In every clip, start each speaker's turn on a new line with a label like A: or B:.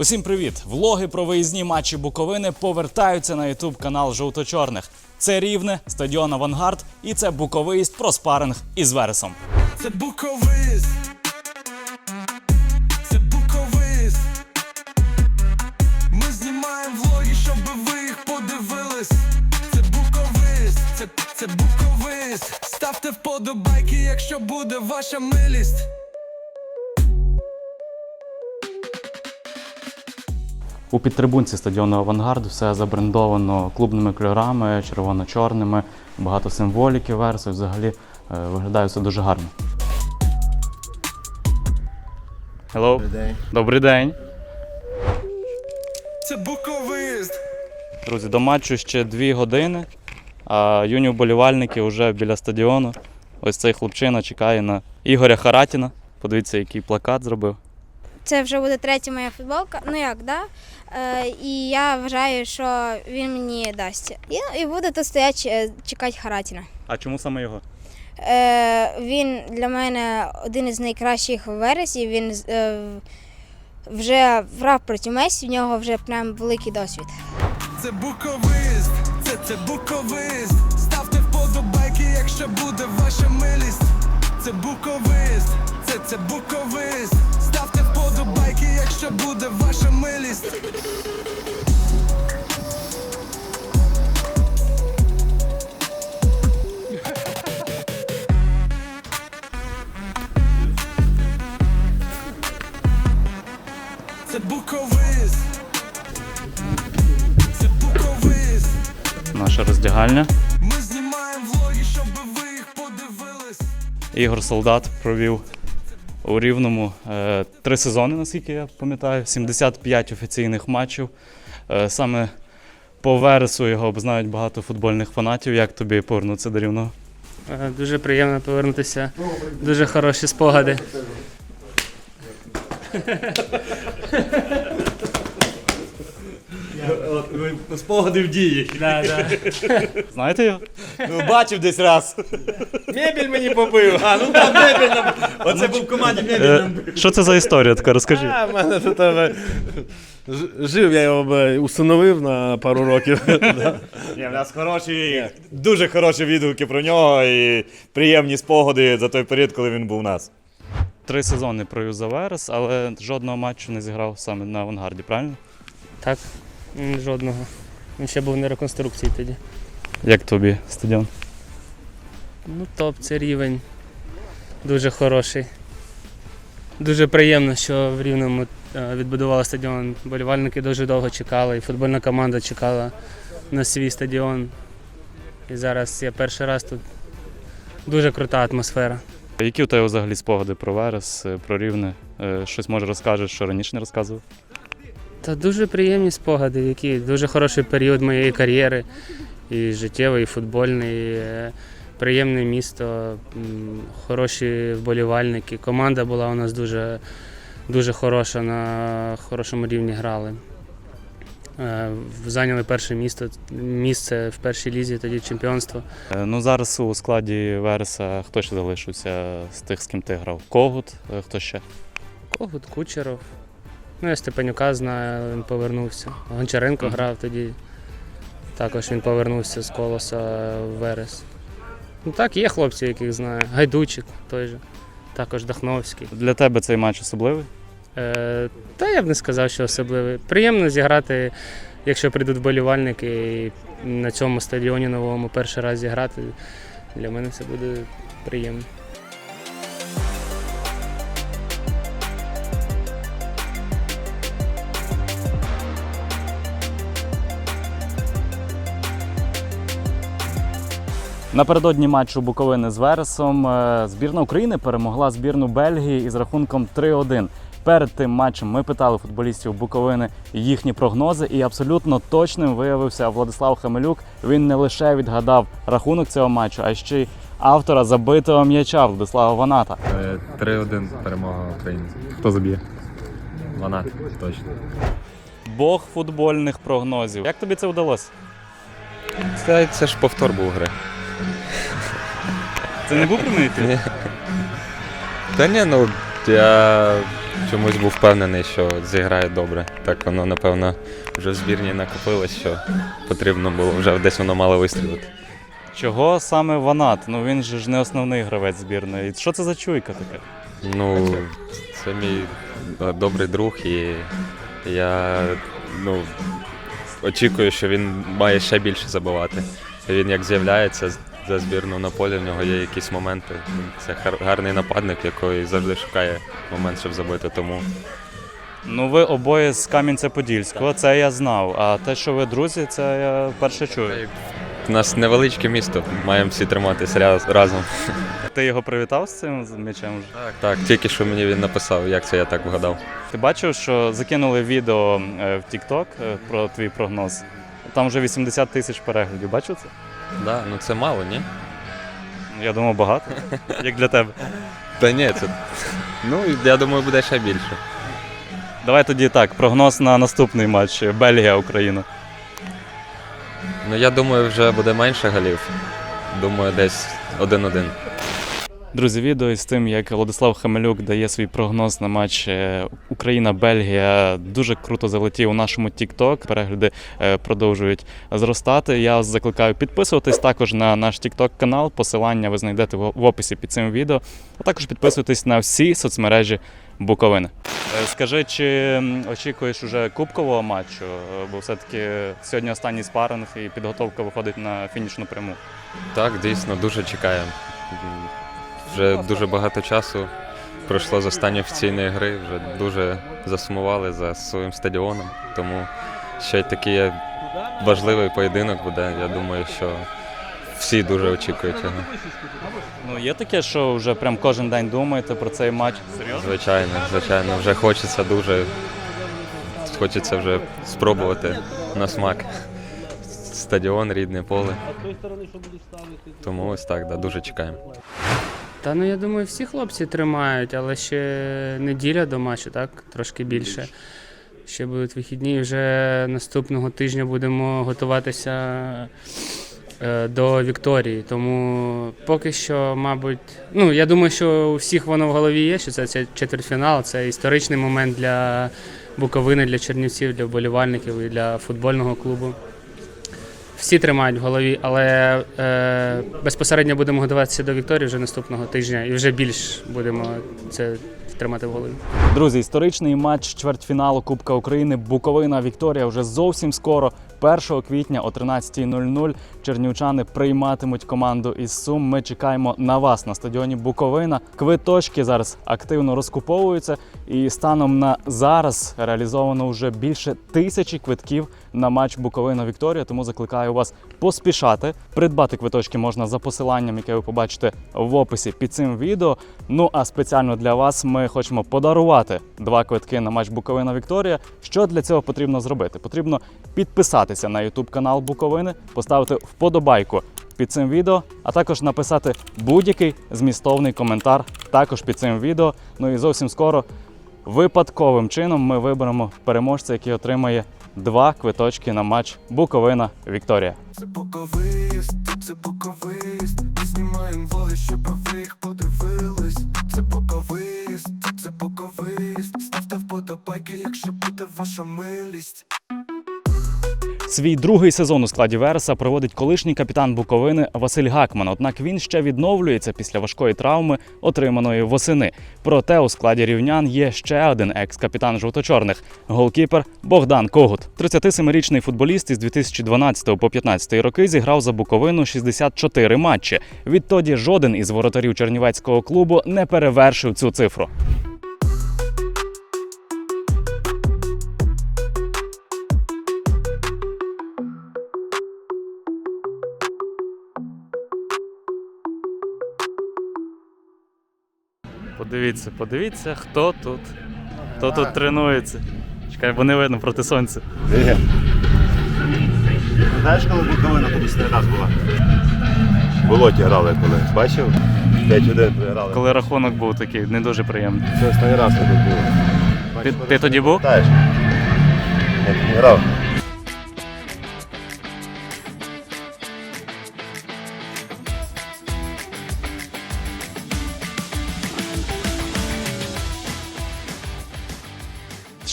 A: Усім привіт! Влоги про виїзні матчі Буковини повертаються на ютуб канал Жовто-Чорних. Це рівне, стадіон Авангард і це буковиїзд про спаринг із Вересом.
B: Це Буковиз. Це Буковиз. Ми знімаємо влоги, щоб ви їх подивились. Це Буковиз, це, це. Ставте вподобайки, якщо буде ваша милість.
A: У підтрибунці стадіону Авангард все забрендовано клубними кольорами, червоно-чорними, багато символіки Вересу. Взагалі е, виглядає все дуже гарно. Hello. Добрий день. Добрий день.
B: Це Буковиз.
A: Друзі, до матчу ще дві години, а юні вболівальники вже біля стадіону. Ось цей хлопчина чекає на Ігоря Харатіна. Подивіться, який плакат зробив.
C: Це вже буде третя моя футболка. Ну як, да? Е, і я вважаю, що він мені дасть. І, і буде тут стояти е, чекати Харатіна.
A: А чому саме його?
C: Е, він для мене один із найкращих в вересі. Він е, вже грав проти Месі, в нього вже прям великий досвід.
B: Це Буковиз. Це, це Буковиз. Ставте вподобайки, якщо буде ваша милість. Це Буковиз. Це, це Буковиз. Якщо буде ваша милість. Це Буковиз. Це Буковиз.
A: Наша роздягальня.
B: Ми знімаємо влоги, щоб ви їх подивились.
A: Ігор Солдат провів у Рівному е, три сезони, наскільки я пам'ятаю, 75 офіційних матчів. Е, саме по Вересу його обзнають багато футбольних фанатів. Як тобі повернутися до Рівного?
D: Е, Дуже приємно повернутися. Дуже хороші спогади.
E: Спогади в дії.
D: Да, да.
A: Знаєте його?
E: Ну, бачив десь раз. Мебель мені побив. А, ну там мебель нам. Оце був в команді мебель
A: Е,
E: нам бив.
A: що це за історія? Така розкажи.
F: А, в мене тут е, ж- жив, я його е, усиновив на пару років.
E: Ні, в нас хороші, дуже хороші відгуки про нього і приємні спогади за той період, коли він був у нас.
A: Три сезони провів за Верес, але жодного матчу не зіграв саме на авангарді, правильно?
D: Так, жодного. Він ще був на реконструкції тоді.
A: Як тобі стадіон?
D: Ну, топ, це рівень. Дуже хороший. Дуже приємно, що в Рівному е, відбудували стадіон. Болівальники дуже довго чекали, і футбольна команда чекала на свій стадіон. І зараз я перший раз тут. Дуже крута атмосфера.
A: Які у тебе взагалі спогади про Верес, е, про Рівне? Е, Щось може розкажеш, що раніше не розказував?
D: Та дуже приємні спогади, які дуже хороший період моєї кар'єри, і життєвий, і футбольний. Е, Приємне місто, хороші вболівальники. Команда була у нас дуже, дуже хороша, на хорошому рівні грали. Е, Зайняли перше місто, місце в першій лізі, тоді чемпіонство.
A: Е, Ну зараз у складі Вереса хто ще залишився з тих, з ким ти грав? Когут, хто ще?
D: Когут, Кучеров. Ну, я Степанюка знаю, він повернувся. Гончаренко грав тоді. Також він повернувся з колоса в Верес. Ну так, є хлопці, яких знаю. Гайдучик той же, також Дахновський.
A: Для тебе цей матч особливий?
D: Е, та я б не сказав, що особливий. Приємно зіграти, якщо прийдуть вболівальники і на цьому стадіоні новому перший раз зіграти. Для мене це буде приємно.
A: Напередодні матчу Буковини з Вересом е, збірна України перемогла збірну Бельгії із рахунком 3-1. Перед тим матчем ми питали футболістів Буковини їхні прогнози, і абсолютно точним виявився Владислав Хамелюк. Він не лише відгадав рахунок цього матчу, а ще й автора забитого м'яча Владислава Ваната.
G: Е, 3-1 перемога українців.
A: Хто заб'є?
G: Ванат, точно.
A: Бог футбольних прогнозів. Як тобі це вдалося?
G: Це, це ж повтор був гри.
A: Це не був прямий ефір?
G: Та ні, ну я чомусь був впевнений, що зіграє добре. Так воно, напевно, вже в збірні накопилось, що потрібно було вже десь воно мало вистрілити.
A: Чого саме Ванат? Ну він же ж не основний гравець збірної. Що це за чуйка така?
G: Ну, це мій е, добрий друг, і я ну, очікую, що він має ще більше забивати. Він як з'являється за збірну на полі, в нього є якісь моменти. Це гарний нападник, який завжди шукає момент, щоб забити. Тому
A: Ну ви обоє з Кам'янця-Подільського, це я знав. А те, що ви друзі, це я вперше чую.
G: у нас невеличке місто, маємо всі триматися раз- разом.
A: Ти його привітав з цим м'ячем? вже?
G: Так, так, тільки що мені він написав, як це я так вгадав.
A: Ти бачив, що закинули відео е, в TikTok е, про твій прогноз? Там вже 80 тисяч переглядів. Бачив це?
G: Да, ну це мало, ні?
A: Я думав, багато. Як для тебе.
G: Та ні, це. Ну, я думаю, буде ще більше.
A: Давай тоді так, прогноз на наступний матч Бельгія-Україна.
G: Ну я думаю, вже буде менше голів. Думаю, десь 1-1.
A: Друзі, відео із тим, як Владислав Хамелюк дає свій прогноз на матч е, Україна-Бельгія, дуже круто залетів у нашому TikTok. Перегляди е, продовжують зростати. Я вас закликаю підписуватись також на наш TikTok канал. Посилання ви знайдете в описі під цим відео. А також підписуйтесь на всі соцмережі Буковини. Е, Скажи, чи очікуєш уже кубкового матчу? Бо все-таки сьогодні останній спаринг і підготовка виходить на фінішну пряму.
G: Так, дійсно, дуже чекаємо. Вже дуже багато часу пройшло з останньої офіційної гри, вже дуже засумували за своїм стадіоном. Тому ще й такий важливий поєдинок буде. Я думаю, що всі дуже очікують його.
A: Ну, є таке, що вже прям кожен день думаєте про цей матч. Серйозно?
G: Звичайно, звичайно, вже хочеться дуже. Хочеться вже спробувати на смак. Стадіон, рідне поле. Тому ось так, да, дуже чекаємо.
D: Та ну я думаю, всі хлопці тримають, але ще неділя до матчу, так? Трошки більше. Ще будуть вихідні. і Вже наступного тижня будемо готуватися е, до Вікторії. Тому поки що, мабуть, ну я думаю, що у всіх воно в голові є, що це, це четвертьфінал, це історичний момент для Буковини, для Чернівців, для вболівальників і для футбольного клубу. Всі тримають в голові, але е, безпосередньо будемо готуватися до Вікторії вже наступного тижня і вже більш будемо це тримати в голові.
A: Друзі, історичний матч чвертьфіналу Кубка України Буковина Вікторія вже зовсім скоро. 1 квітня о 13.00 чернівчани прийматимуть команду із Сум. Ми чекаємо на вас на стадіоні Буковина. Квиточки зараз активно розкуповуються, і станом на зараз реалізовано вже більше тисячі квитків на матч Буковина Вікторія. Тому закликаю вас поспішати. Придбати квиточки можна за посиланням, яке ви побачите в описі під цим відео. Ну а спеціально для вас ми хочемо подарувати два квитки на матч Буковина Вікторія. Що для цього потрібно зробити? Потрібно підписатися на YouTube канал Буковини, поставити вподобайку під цим відео, а також написати будь-який змістовний коментар також під цим відео. Ну і зовсім скоро випадковим чином ми виберемо переможця, який отримає два квиточки на матч Буковина Вікторія.
B: Це буковист, це буковист. Ми знімаємо влоги, щоб ви їх подивились. Це буковист, це буковист. Ставте вподобайки, якщо буде ваша милість.
A: Свій другий сезон у складі Вереса проводить колишній капітан Буковини Василь Гакман. Однак він ще відновлюється після важкої травми, отриманої восени. Проте у складі рівнян є ще один екс-капітан жовто-чорних голкіпер Богдан Когут. 37-річний футболіст із 2012 по 2015 роки зіграв за Буковину 64 матчі. Відтоді жоден із воротарів чернівецького клубу не перевершив цю цифру. Подивіться, подивіться, хто тут. Хто тут тренується. Чекай, бо не видно проти сонця.
H: Знаєш, коли Буковина тут останній раз була? Болоті грали коли. Бачив? 5-1 програли.
A: Коли рахунок був такий, не дуже приємний.
H: Це останній раз тут було.
A: Ти, ти тоді був?
H: Знаєш? Я тут не грав.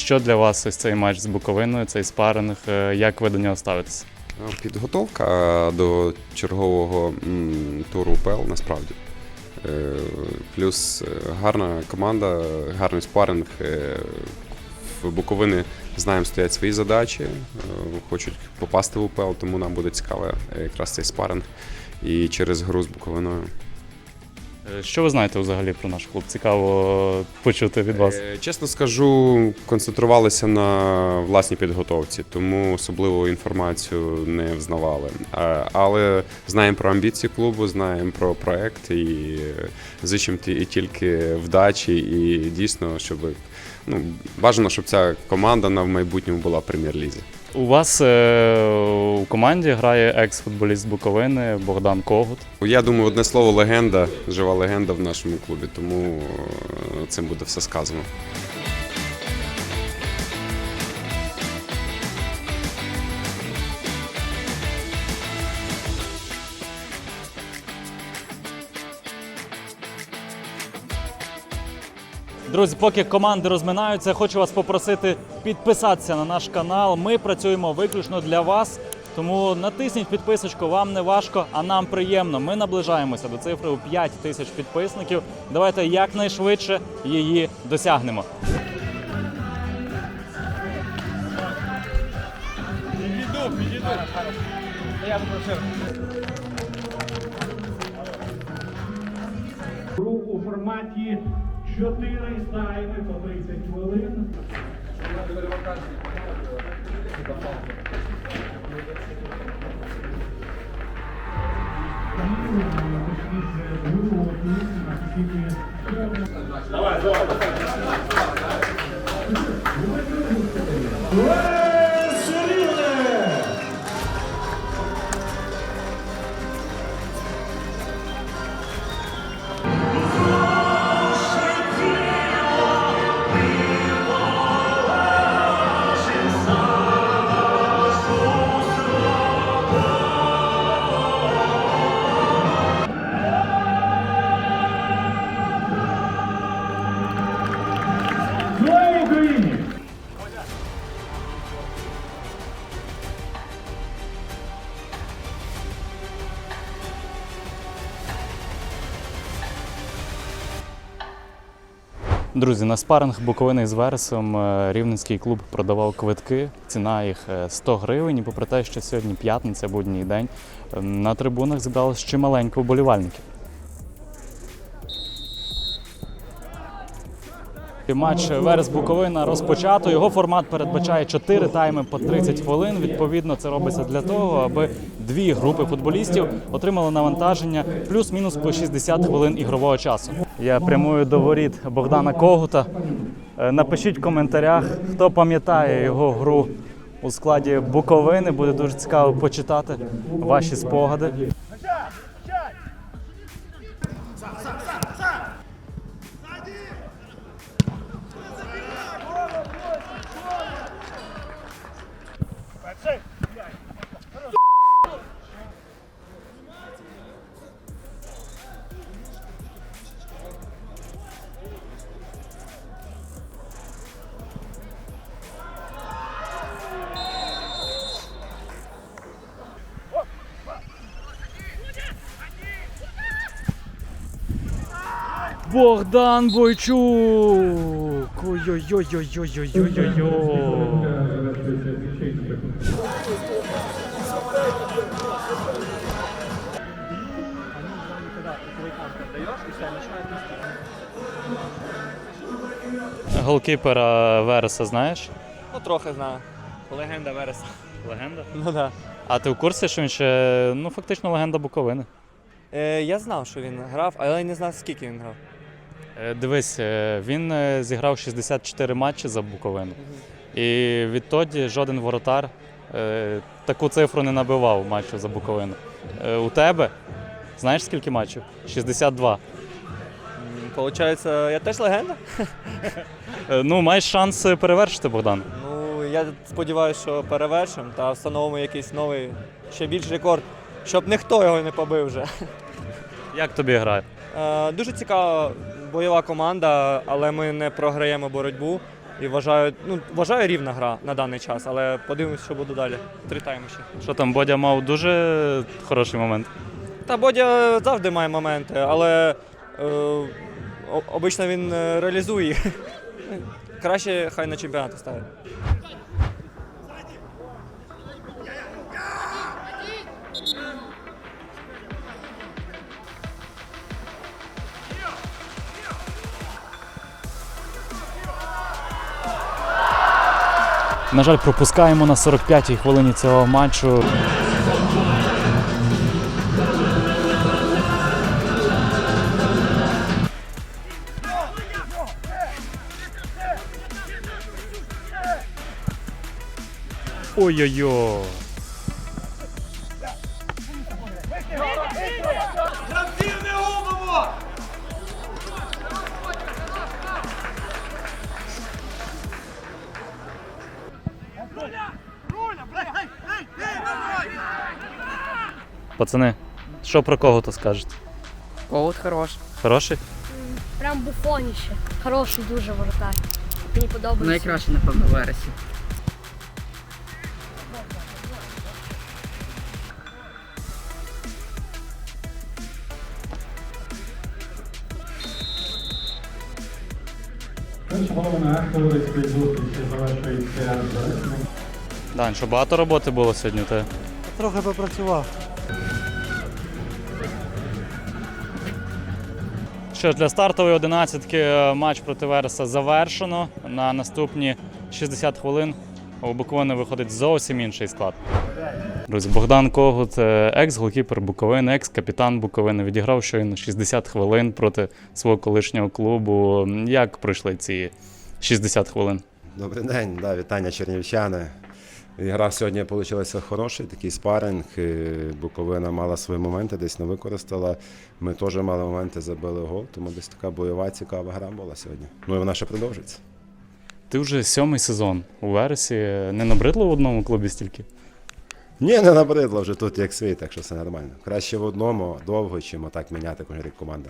A: Що для вас ось цей матч з Буковиною, цей спаринг, е, як ви до нього ставитесь?
I: Підготовка до чергового туру УПЛ насправді. Е, Плюс е, гарна команда, гарний спаринг. Е, В Буковини знаємо, стоять свої задачі, е, хочуть попасти в УПЛ, тому нам буде цікаво е, якраз цей спаринг і через гру з Буковиною.
A: Е, Що ви знаєте взагалі про наш клуб? Цікаво почути від вас.
I: Е, Чесно скажу, концентрувалися на власній підготовці, тому особливу інформацію не взнавали. Але знаємо про амбіції клубу, знаємо про проект і зичимо ті- тільки вдачі, і дійсно, щоб ну, бажано, щоб ця команда на в майбутньому була в прем'єр-лізі.
A: У вас е, у команді грає екс-футболіст Буковини Богдан Когут.
I: Я думаю, одне слово легенда, жива легенда в нашому клубі, тому е, цим буде все сказано.
A: Друзі, поки команди розминаються, хочу вас попросити підписатися на наш канал. Ми працюємо виключно для вас. Тому натисніть підписочку, вам не важко, а нам приємно. Ми наближаємося до цифри у 5 тисяч підписників. Давайте якнайшвидше її досягнемо.
J: Гру у форматі 4 тайми по 30 хвилин. Слава
A: Друзі, на спаринг Буковини з Вересом е, рівненський клуб продавав квитки. Ціна їх е, 100 гривень. І попри те, що сьогодні п'ятниця, будній день, е, на трибунах зібралось чималенько вболівальників. Матч Верес Буковина розпочато. Його формат передбачає 4 тайми по 30 хвилин. Відповідно, це робиться для того, аби дві групи футболістів отримали навантаження плюс-мінус по 60 хвилин ігрового часу. Я прямую до воріт Богдана Когута. Е, Напишіть в коментарях, хто пам'ятає його гру у складі Буковини. Буде дуже цікаво почитати ваші спогади. Богдан Бойчук! Ой-ой-ой-ой-ой-ой-ой-ой. Голкіпера Вереса знаєш?
K: Ну, трохи знаю. Легенда Вереса.
A: Легенда.
K: Ну да.
A: А ти в курсі, що він ще ну фактично легенда Буковини?
K: Е, я знав, що він грав, але я не знав, скільки він грав.
A: Е, Дивись, е, він е, зіграв 64 матчі за Буковину. І відтоді жоден воротар таку цифру не набивав матчів за Буковину. У тебе знаєш скільки матчів? 62.
K: Получається, я теж легенда?
A: Ну, маєш шанс перевершити Богдан.
K: Ну, я сподіваюся, що перевершимо та встановимо якийсь новий, ще більший рекорд, щоб ніхто його не побив вже.
A: Як тобі грає?
K: Дуже цікава бойова команда, але ми не програємо боротьбу. І вважаю, ну, вважаю рівна гра на даний час, але подивимось, що буде далі. Три тайми ще.
A: Що там, Бодя мав дуже хороший момент.
K: Та Бодя завжди має моменти, але е, обично він е, реалізує їх. Краще хай на чемпіонати ставить.
A: На жаль, пропускаємо на 45-й хвилині цього матчу. Ой-ой-ой. Пацани, що про кого то скажете?
L: Коут хорош.
A: Хороший?
L: Прям буфоніще. Хороший дуже воротар. Мені подобається.
M: Найкраще, напевно, в вересі.
A: Дань, що багато роботи було сьогодні? Ти?
K: Трохи попрацював.
A: Що ж, для стартової одинадцятки е, матч проти Вереса завершено. На наступні 60 хвилин у Буковини виходить зовсім інший склад. Друзі, Богдан Когут, е, екс-голкіпер Буковини, екс-капітан Буковини, відіграв щойно 60 хвилин проти свого колишнього клубу. Як пройшли ці 60 хвилин?
H: Добрий день, да, вітання чернівчани. Гра сьогодні вийшла хороший, такий спаринг. Е, Буковина мала свої моменти, десь не використала. Ми теж мали моменти, забили гол, тому десь така бойова, цікава гра була сьогодні. Ну і вона ще продовжиться.
A: Ти вже сьомий сезон у Вересі. Не набридло в одному клубі стільки?
H: Ні, не набридло вже тут як свій, так що все нормально. Краще в одному довго, чим отак міняти кожен рік команда.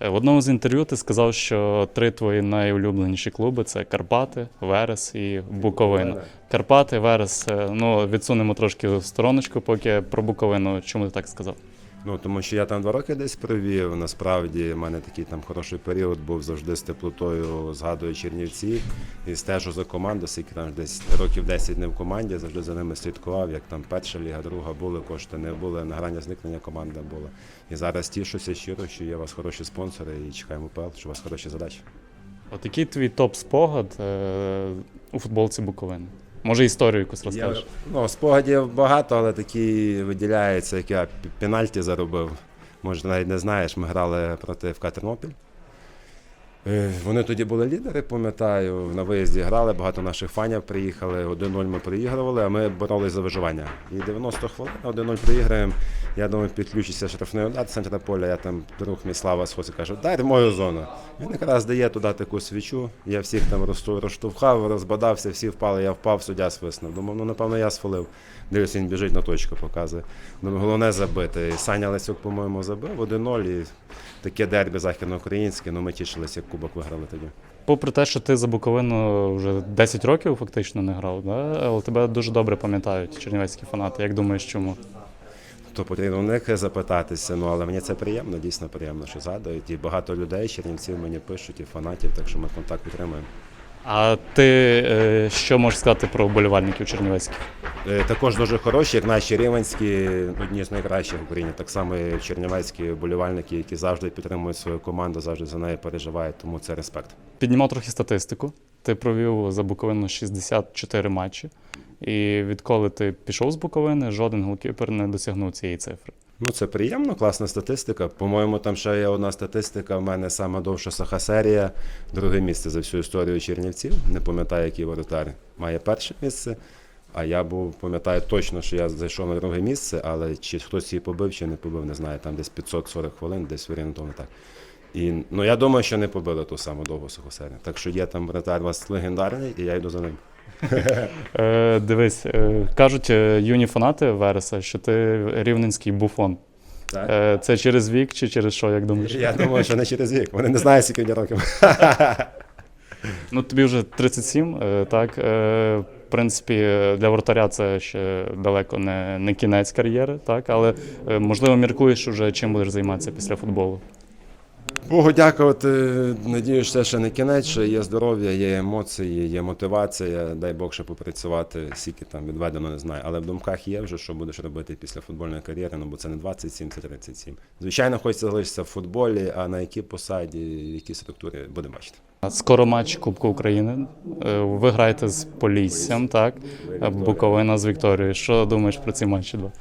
A: Е, В одному з інтерв'ю ти сказав, що три твої найулюбленіші клуби це Карпати, Верес і Буковина. Карпати, Верес, е, ну відсунемо трошки в стороночку, поки про Буковину. Чому ти так сказав?
H: Ну, тому що я там два роки десь провів. Насправді в мене такий там хороший період був завжди з теплотою, згадую Чернівці і стежу за команду, скільки там десь років 10 не в команді, завжди за ними слідкував, як там перша ліга, друга були, кошти не були, на грані зникнення команда була. І зараз тішуся щиро, що є у вас хороші спонсори і чекаємо ПЛ, що у вас хороші задачі.
A: От який твій топ-спогад е, у футболці Буковини? Може, історію якусь розкажеш?
H: Ну, спогадів багато, але такі виділяються, як я пенальті заробив. Може, навіть не знаєш, ми грали проти ФК Тернопіль. Е, Вони тоді були лідери, пам'ятаю. На виїзді грали, багато наших фанів приїхали. 1-0 ми приігрували, а ми боролись за виживання. І 90 хвилин, 1-0 приіграємо. Я думаю, підключиться штрафний удар центра поля. Я там друг мій Слава сходить, каже, дай мою зону. Він якраз дає туди таку свічу. Я всіх там розштовхав, розбадався, всі впали, я впав, суддя свиснув. Думав, ну напевно, я сфолив. Дивлюся, він біжить на точку, показує. Головне забити. І Саня Лесюк, по-моєму, забив 1-0. І таке дербі західноукраїнське, ну ми тішилися, як кубок виграли тоді.
A: Попри те, що ти за Буковину вже 10 років фактично не грав, да? але тебе дуже добре пам'ятають чернівецькі фанати. Як думаєш, чому?
H: То потрібно у них запитатися, ну але мені це приємно, дійсно приємно, що згадують. І багато людей, чернівців мені пишуть, і фанатів, так що ми контакт підтримуємо.
A: А ти е, що можеш сказати про вболівальників чернівецьких?
H: Е, Також дуже хороші, як наші рівенські, одні з найкращих в Україні. Так само і чернівецькі вболівальники, які завжди підтримують свою команду, завжди за нею переживають, тому це респект.
A: Піднімав трохи статистику. Ти провів за Буковину 64 матчі. І відколи ти пішов з Буковини, жоден голкіпер не досягнув цієї цифри.
H: Ну, це приємно, класна статистика. По-моєму, там ще є одна статистика. в мене саме довша саха-серія, друге місце за всю історію Чернівців. Не пам'ятаю, який воротар має перше місце. А я був, пам'ятаю точно, що я зайшов на друге місце, але чи хтось її побив, чи не побив, не знаю. Там десь 540 хвилин, десь орієнтовно так. І ну я думаю, що не побили ту саму довгу сухосерію. Так що є там воротар у вас легендарний, і я йду за ним.
A: Е, дивись, е, кажуть е, юні фанати Вереса, що ти рівненський буфон.
H: Так?
A: Е, це через вік чи через що, як думаєш?
H: Я думаю, що не через вік. Вони не знають, скільки мені років.
A: Ну, тобі вже 37, е, так. Е, В принципі, е, для воротаря це ще далеко не, не кінець кар'єри, так, але е, можливо міркуєш уже, чим будеш займатися після футболу.
H: Богу дякувати. Надіюсь, це ще не кінець, що є здоров'я, є емоції, є мотивація. Дай Бог ще попрацювати, скільки там відведено, не знаю. Але в думках є вже, що будеш робити після футбольної кар'єри, ну бо це не 27, це 37. Звичайно, хочеться залишитися в футболі, а на якій посаді, в якій структурі будемо бачити.
A: Скоро матч Кубку України. Е, Ви граєте з Поліссям, так? Е, Буковина з Вікторією. Що думаєш про ці матчі два?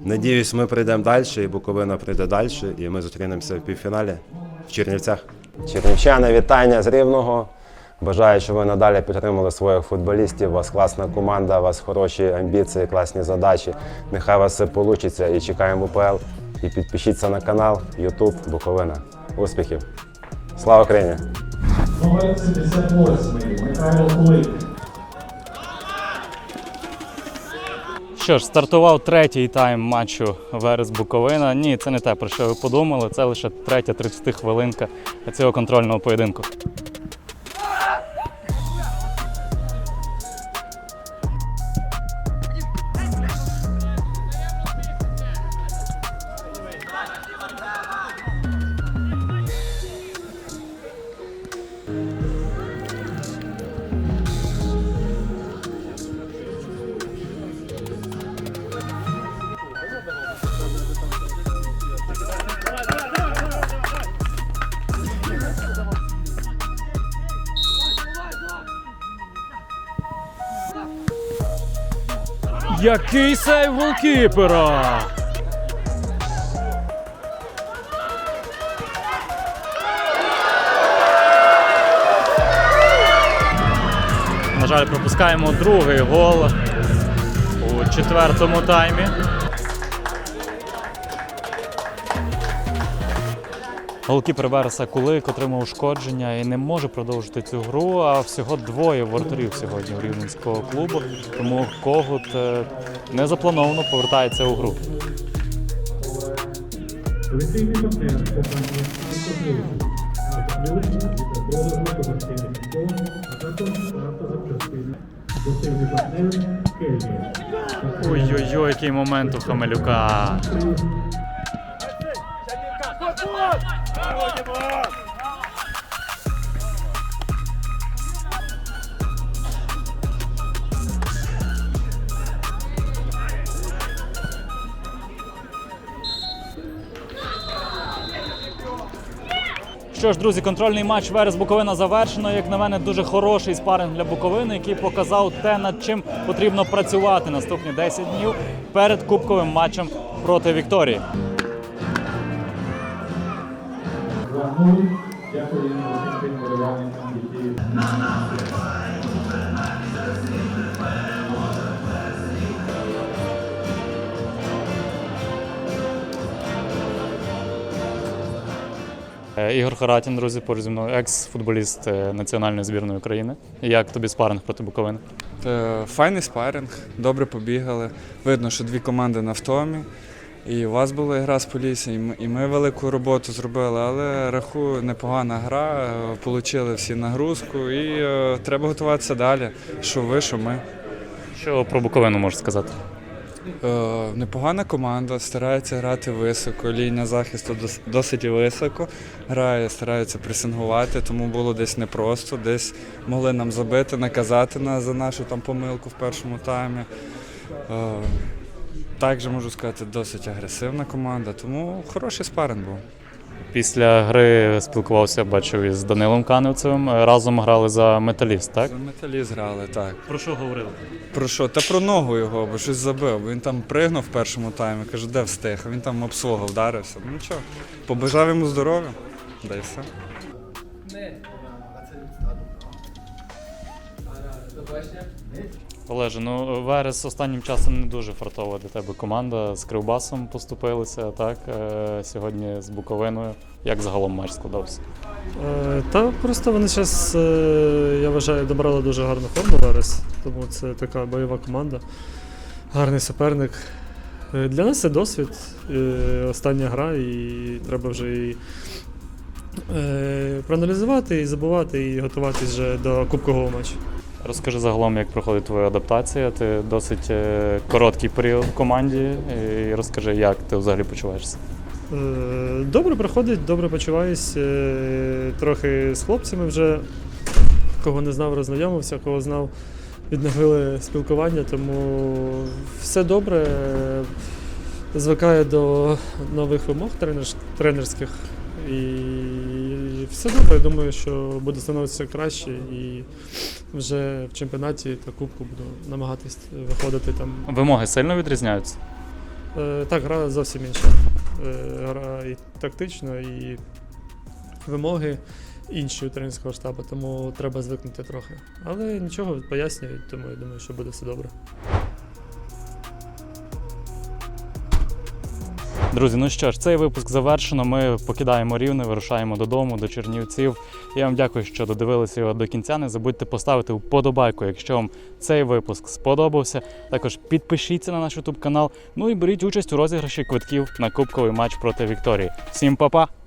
H: Надіюсь, ми прийдемо далі, і Буковина прийде далі, і ми зустрінемося в півфіналі в Чернівцях. Чернівчани, вітання з Рівного. Бажаю, щоб ви надалі підтримали своїх футболістів. У вас класна команда, у вас хороші амбіції, класні задачі. Нехай у вас все вийде і чекаємо УПЛ. І підпишіться на канал YouTube Буковина. Успіхів! Слава Україні!
J: Номер 78 Михайло Кулик.
A: Що ж, стартував третій тайм матчу Верес Буковина. Ні, це не те, про що ви подумали. Це лише третя 30 хвилинка цього контрольного поєдинку.
M: Який сейв голкіпера!
A: На жаль, пропускаємо другий гол у четвертому таймі. Голкіпер Вереса Кулик отримав ушкодження і не може продовжити цю гру. А всього двоє воротарів сьогодні у рівненського клубу. Тому Когут е, незаплановано повертається у гру. Ой-ой-ой, який момент у Хамелюка. Що ж, друзі, контрольний матч Верес Буковина завершено. Як на мене, дуже хороший спаринг для Буковини, який показав те, над чим потрібно працювати наступні 10 днів перед кубковим матчем проти Вікторії.
J: 2-0. Дякуємо всім вболівальникам, які
A: Е, Ігор Харатін, друзі, поруч зі мною, екс-футболіст е, національної збірної України. Як тобі спаринг проти Буковини?
N: Е, Файний спаринг, добре побігали. Видно, що дві команди на втомі. І у вас була гра з Полісся, і ми, велику роботу зробили, але рахую, непогана гра, е, отримали всі нагрузку і е, треба готуватися далі. Що ви, що ми.
A: Що про Буковину можеш сказати?
N: Е, непогана команда, старається грати високо, лінія захисту досить високо грає, старається пресингувати, тому було десь непросто, десь могли нам забити, наказати нас за нашу там помилку в першому таймі. Е, також можу сказати, досить агресивна команда, тому хороший спаринг був.
A: Після гри спілкувався, бачив із Данилом Каневцевим. Разом грали за металіст, так?
N: За металіст грали, так.
A: Про що говорили?
N: Про що? Та про ногу його, бо щось забив. Він там пригнув в першому таймі, каже, де встиг, а він там об свого вдарився. Ну нічого, побажав йому здоров'я, да й все.
A: Олеже, ну Верес останнім часом не дуже фартова для тебе команда. З Кривбасом поступилися, так? Е, Сьогодні з Буковиною. Як загалом матч складався?
M: Е, Та просто вони зараз, я вважаю, добрали дуже гарну форму Верес, тому це така бойова команда, гарний суперник. Е, Для нас це досвід, е, остання гра, і треба вже е, проаналізувати і забувати, і готуватись вже до кубкового матчу.
A: Розкажи загалом, як проходить твоя адаптація. Ти досить е, короткий період в команді. І розкажи, як ти взагалі почуваєшся.
M: Е, Добре проходить, добре почуваюсь. е, Трохи з хлопцями вже кого не знав, роззнайомився, кого знав, відновили спілкування, тому все добре. Звикаю до нових вимог тренерських. І все добре, Я думаю, що буде становитися краще і вже в чемпіонаті та кубку буду намагатись виходити там
A: Вимоги сильно відрізняються.
M: Е, Так, гра зовсім інша. Е, Гра і тактично, і вимоги інші у тренерського штабу, тому треба звикнути трохи. Але нічого, пояснюють, тому я думаю, що буде все добре.
A: Друзі, ну що ж, цей випуск завершено. Ми покидаємо рівне, вирушаємо додому, до Чернівців. Я вам дякую, що додивилися його до кінця. Не забудьте поставити вподобайку, якщо вам цей випуск сподобався. Також підпишіться на наш YouTube канал. Ну і беріть участь у розіграші квитків на кубковий матч проти Вікторії. Всім па-па!